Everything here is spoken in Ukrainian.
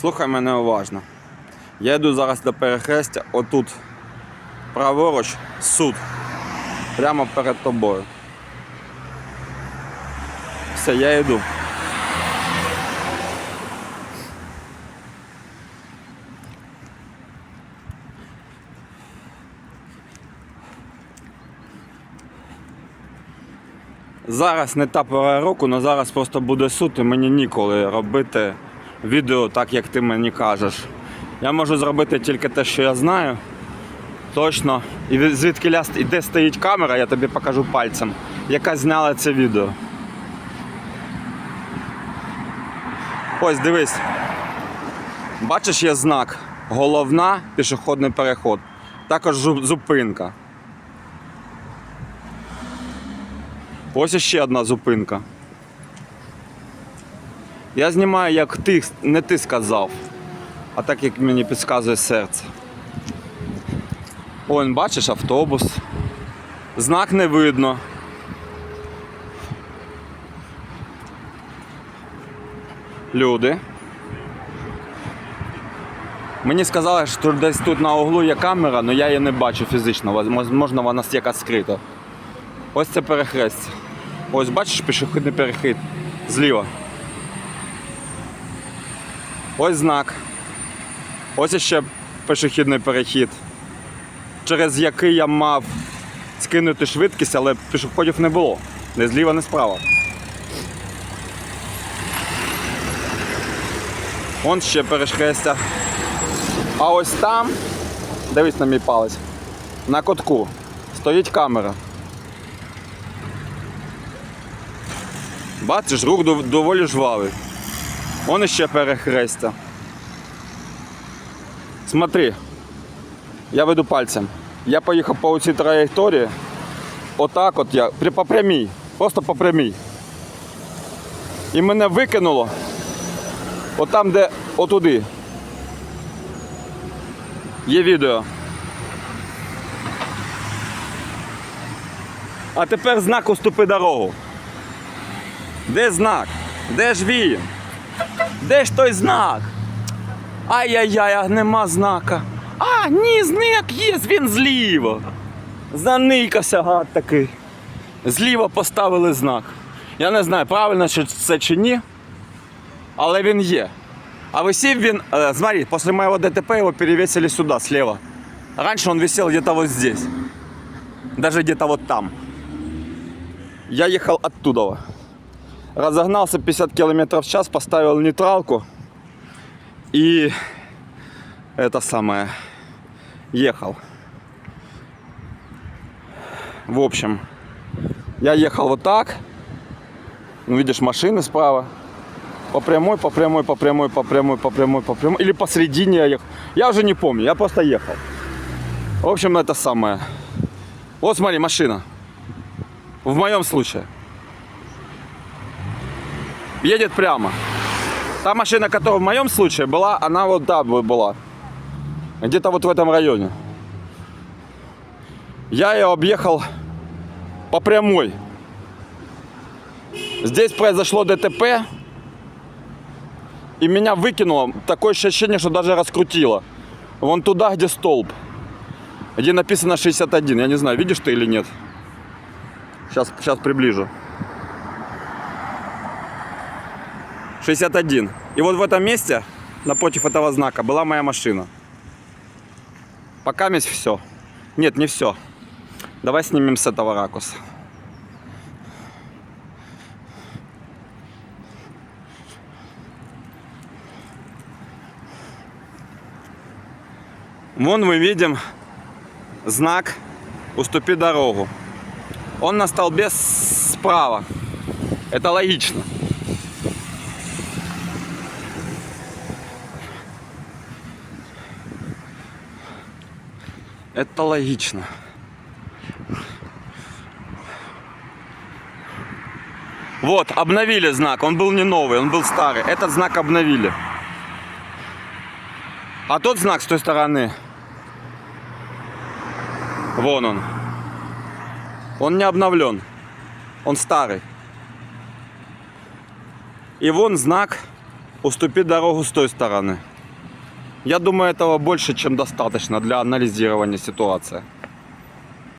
Слухай мене уважно. Я йду зараз до перехрестя, отут праворуч суд. Прямо перед тобою. Все, я йду. Зараз не та пора року, але зараз просто буде суд і мені ніколи робити відео так, як ти мені кажеш. Я можу зробити тільки те, що я знаю. Точно. І від- звідки ля і де стоїть камера, я тобі покажу пальцем, яка зняла це відео. Ось дивись. Бачиш, є знак. Головна пішохідний переход. Також зупинка. Ось ще одна зупинка. Я знімаю, як ти, не ти сказав, а так як мені підказує серце. Ось, бачиш автобус. Знак не видно. Люди. Мені сказали, що десь тут на углу є камера, але я її не бачу фізично. Можливо, вона якась скрита. Ось це перехрестя. Ось бачиш пішохідний перехід зліва. Ось знак. Ось ще пішохідний перехід, через який я мав скинути швидкість, але пішоходів не було. Не зліва, не справа. Вон ще перехрестя. А ось там, дивись на мій палець, на котку стоїть камера. Бачиш, рух дов- доволі жвавий. Вон іще перехрестя. Смотри, я веду пальцем. Я поїхав по цій траєкторії. Отак от я, по прямій, просто по прямій. І мене викинуло отам, де отуди. Є відео. А тепер знак уступи дорогу. Де знак? Де ж він? Де ж той знак? Ай-яй-яй, а нема знака. А, ні, знак є, він зліва. Заникався гад такий. Зліва поставили знак. Я не знаю, правильно що це чи ні, але він є. А висів він, э, смотри, после моего ДТП его перевесили сюда, слева. Раньше он висел где-то вот здесь. Даже где-то вот там. Я ехал оттуда. Разогнался 50 км в час, поставил нейтралку и это самое ехал. В общем, я ехал вот так. Ну, видишь, машины справа. По прямой, по прямой, по прямой, по прямой, по прямой, по прямой. Или посредине я ехал. Я уже не помню, я просто ехал. В общем, это самое. Вот смотри, машина. В моем случае. Едет прямо. Та машина, которая в моем случае была, она вот да была. Где-то вот в этом районе. Я ее объехал по прямой. Здесь произошло ДТП. И меня выкинуло. Такое ощущение, что даже раскрутило. Вон туда, где столб. Где написано 61. Я не знаю, видишь ты или нет. Сейчас, сейчас приближу. 61. И вот в этом месте, напротив этого знака, была моя машина. Пока месть все. Нет, не все. Давай снимем с этого ракурса. Вон мы видим знак «Уступи дорогу». Он на столбе справа. Это логично. Это логично. Вот, обновили знак. Он был не новый, он был старый. Этот знак обновили. А тот знак с той стороны. Вон он. Он не обновлен. Он старый. И вон знак уступи дорогу с той стороны. Я думаю, этого больше, чем достаточно для анализирования ситуации.